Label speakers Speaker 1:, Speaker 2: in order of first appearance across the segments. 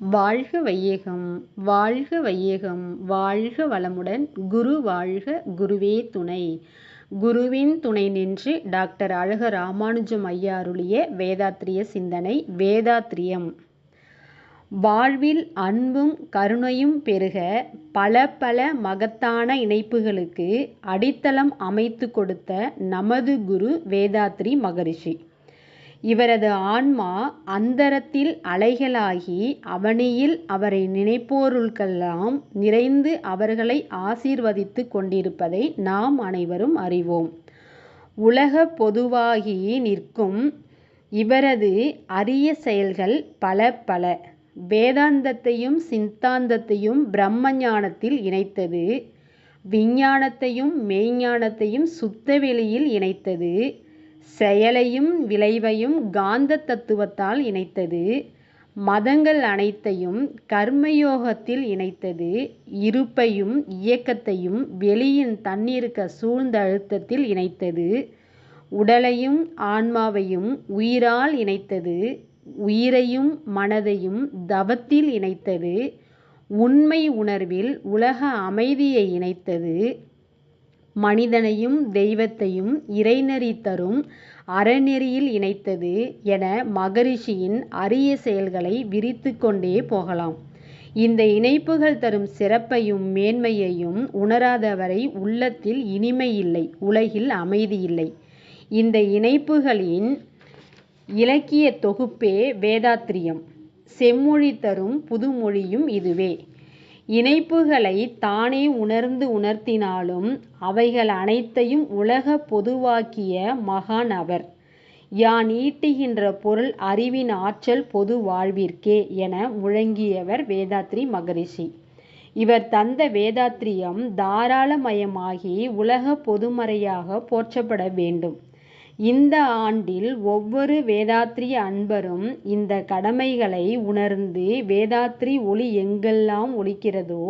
Speaker 1: வாழ்க வையகம் வாழ்க வையகம் வாழ்க வளமுடன் குரு வாழ்க குருவே துணை. குருவின் துணை நின்று டாக்டர் அழக ராமானுஜம் ஐயா அருளிய வேதாத்திரிய சிந்தனை வேதாத்திரியம். வாழ்வில் அன்பும் கருணையும் பெருக பல பல மகத்தான இணைப்புகளுக்கு அடித்தளம் அமைத்து கொடுத்த நமது குரு வேதாத்ரி மகரிஷி. இவரது ஆன்மா அந்தரத்தில் அலைகளாகி அவனியில் அவரை நினைப்போருக்கெல்லாம் நிறைந்து அவர்களை ஆசீர்வதித்து கொண்டிருப்பதை நாம் அனைவரும் அறிவோம். உலக பொதுவாகி நிற்கும் இவரது அரிய செயல்கள் பல பல. வேதாந்தத்தையும் சித்தாந்தத்தையும் பிரம்ம ஞானத்தில் இணைத்தது விஞ்ஞானத்தையும் மெய்ஞானத்தையும் சுத்தவெளியில் இணைத்தது செயலையும் விளைவையும் காந்த தத்துவத்தால் இணைத்தது. மதங்கள் அனைத்தையும் கர்மயோகத்தில் இணைத்தது. இருப்பையும் இயக்கத்தையும் வெளியின் தன்னிருக்க சூழ்ந்த அழுத்தத்தில் இணைத்தது. உடலையும் ஆன்மாவையும் உயிரால் இணைத்தது. உயிரையும் மனதையும் தவத்தில் இணைத்தது. உண்மை உணர்வில் உலக அமைதியை இணைத்தது. மனிதனையும் தெய்வத்தையும் இறைநெறி தரும் அறநெறியில் இணைத்தது என மகரிஷியின் அரிய செயல்களை விரித்து கொண்டே போகலாம். இந்த இணைப்புகள் தரும் சிறப்பையும் மேன்மையையும் உணராதவரை உள்ளத்தில் இனிமை இல்லை உலகில் அமைதி இல்லை இந்த இணைப்புகளின் இலக்கிய தொகுப்பே வேதாத்திரியம். செம்மொழி தரும் புதுமொழியும் இதுவே. இணைப்புகளை தானே உணர்ந்து உணர்த்தினாலும் அவைகள் அனைத்தையும் உலக பொதுவாக்கிய மகான் அவர். யான் ஈட்டுகின்ற பொருள் அறிவின் ஆற்றல் பொது வாழ்விற்கே என முழங்கியவர் வேதாத்ரி மகரிஷி. இவர் தந்த வேதாத்திரியம் தாராளமயமாகி உலக பொதுமறையாக போற்றப்பட வேண்டும். இந்த ஆண்டில் ஒவ்வொரு வேதாத்ரி அன்பரும் இந்த கடமைகளை உணர்ந்து வேதாத்ரி ஒளி எங்கெல்லாம் ஒலிக்கிறதோ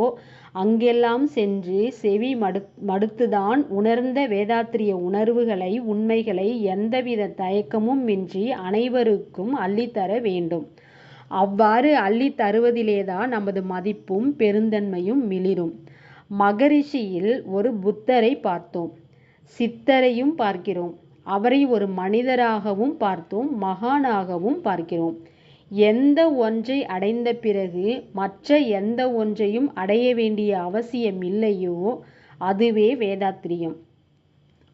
Speaker 1: அங்கெல்லாம் சென்று செவி மடு மடுத்துதான் உணர்ந்த வேதாத்திரிய உணர்வுகளை உண்மைகளை எந்தவித தயக்கமும் மின்றி அனைவருக்கும் அள்ளித்தர வேண்டும். அவ்வாறு அள்ளி தருவதிலேதான் நமது மதிப்பும் பெருந்தன்மையும் மிளிரும். மகரிஷியில் ஒரு புத்தரை பார்த்தோம். சித்தரையும் பார்க்கிறோம். அவரை ஒரு மனிதராகவும் பார்த்தோம் மகானாகவும் பார்க்கிறோம். எந்த ஒன்றை அடைந்த பிறகு மற்ற எந்த ஒன்றையும் அடைய வேண்டிய அவசியம் இல்லையோ அதுவே வேதாத்திரியம்.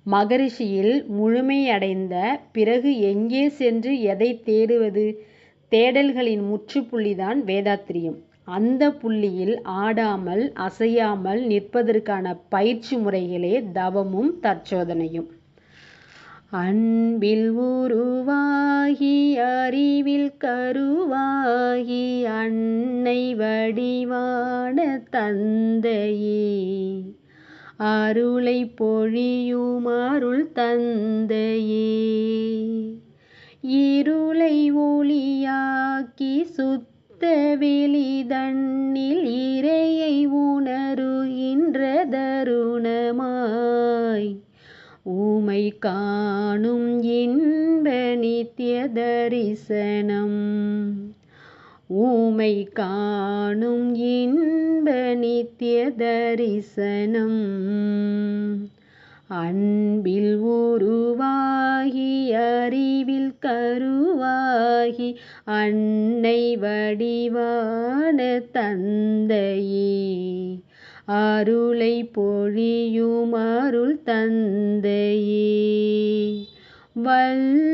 Speaker 1: மகரிஷியில் முழுமையடைந்த பிறகு எங்கே சென்று எதை தேடுவது? தேடல்களின் முற்றுப்புள்ளிதான் வேதாத்திரியம். அந்த புள்ளியில் ஆடாமல் அசையாமல் நிற்பதற்கான பயிற்சி முறைகளே தவமும் தற்சோதனையும். அன்பில் உருவாகி அறிவில் கருவாகி அன்னை வடிவான தந்தையே. அருளை பொழியும் அருள் தந்தையே. இருளை ஒளியாக்கி சுத்த வெளிதண்ணில் தரிசனம். ஊமை காணும் இன்ப நித்திய தரிசனம். அன்பில் உருவாகி அறிவில் கருவாகி அன்னை வடிவான தந்தையே. அருளை பொழியும் அருள் தந்தையே. வல்ல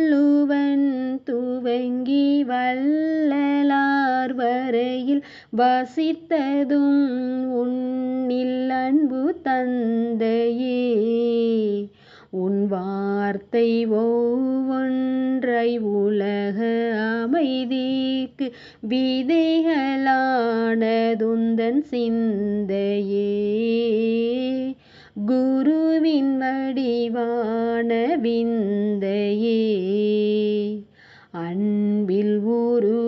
Speaker 1: வசித்ததும் உன்னில் அன்பு தந்தையே. உன் வார்த்தை ஒவ்வொன்றை உலக அமைதிக்கு விதைகளானதுந்தன் சிந்தையே. குருவின் வடிவான விந்தையே. அன்பில் உரு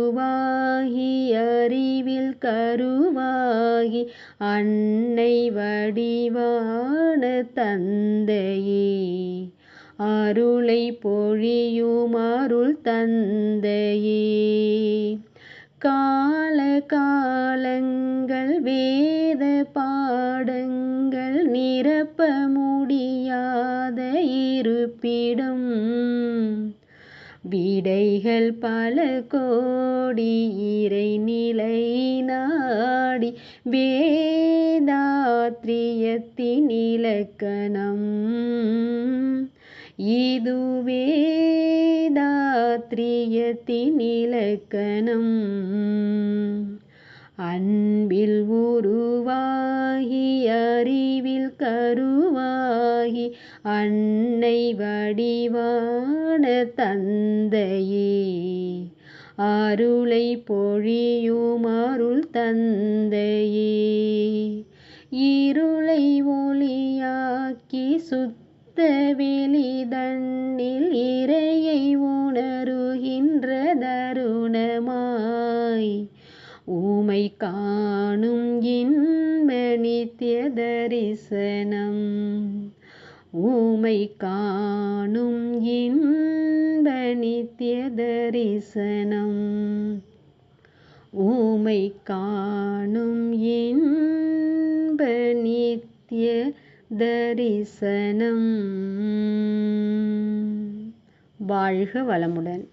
Speaker 1: கருவாகி அன்னை வடிவான தந்தையே. அருளை பொழியும் அருள் தந்தையே. கால காலங்கள் வேத பாடங்கள் நிரப்ப முடியாத இருப்பிடம். விடைகள் பல கோடி இறை நிலை நாடி வேதாத்ரியத்தின் இலக்கணம். இது வேதாத்ரியத்தின் இலக்கணம். அன்பில் உருவாகி அறிவில் கருவாகி அன்னை வடிவான தந்தையே. அருளை பொழியும் அருள் தந்தையே. இருளை ஒளியாக்கி சுத்த வெளிதன்னில் இறையை உணருகின்ற தருணமாய். ஊமை காணும் இன்ப நித்திய தரிசனம். ஊமை காணும் இன்ப நித்திய தரிசனம் ஊமை காணும் இன்ப நித்திய தரிசனம் வாழ்க வளமுடன்.